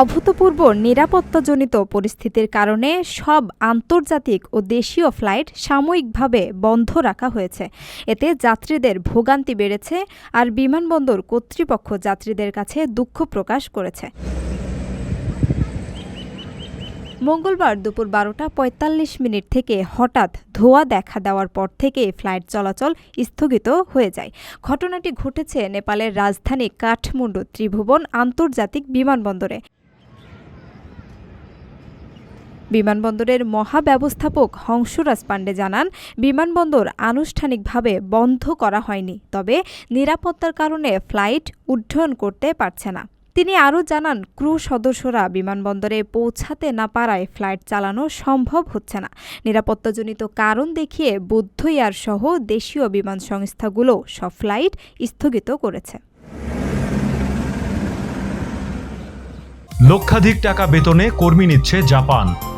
অভূতপূর্ব নিরাপত্তাজনিত পরিস্থিতির কারণে সব আন্তর্জাতিক ও দেশীয় ফ্লাইট সাময়িকভাবে বন্ধ রাখা হয়েছে। এতে যাত্রীদের ভোগান্তি বেড়েছে আর বিমানবন্দর কর্তৃপক্ষ যাত্রীদের কাছে দুঃখ প্রকাশ করেছে। মঙ্গলবার দুপুর বারোটা পঁয়তাল্লিশ মিনিট থেকে হঠাৎ ধোয়া দেখা দেওয়ার পর থেকে ফ্লাইট চলাচল স্থগিত হয়ে যায়। ঘটনাটি ঘটেছে নেপালের রাজধানী কাঠমান্ডু ত্রিভুবন আন্তর্জাতিক বিমানবন্দরে। বিমানবন্দরের মহাব্যবস্থাপক হংসরাজ পাণ্ডে জানান, বিমানবন্দর আনুষ্ঠানিকভাবে বন্ধ করা হয়নি, তবে নিরাপত্তার কারণে ফ্লাইট উড্ডয়ন করতে পারছে না। তিনি আরও জানান, ক্রু সদস্যরা বিমানবন্দরে পৌঁছাতে না পারায় ফ্লাইট চালানো সম্ভব হচ্ছে না। নিরাপত্তাজনিত কারণ দেখিয়ে বুদ্ধ সহ দেশীয় বিমান সংস্থাগুলো সব ফ্লাইট স্থগিত করেছে। লক্ষাধিক টাকা বেতনে কর্মী নিচ্ছে জাপান।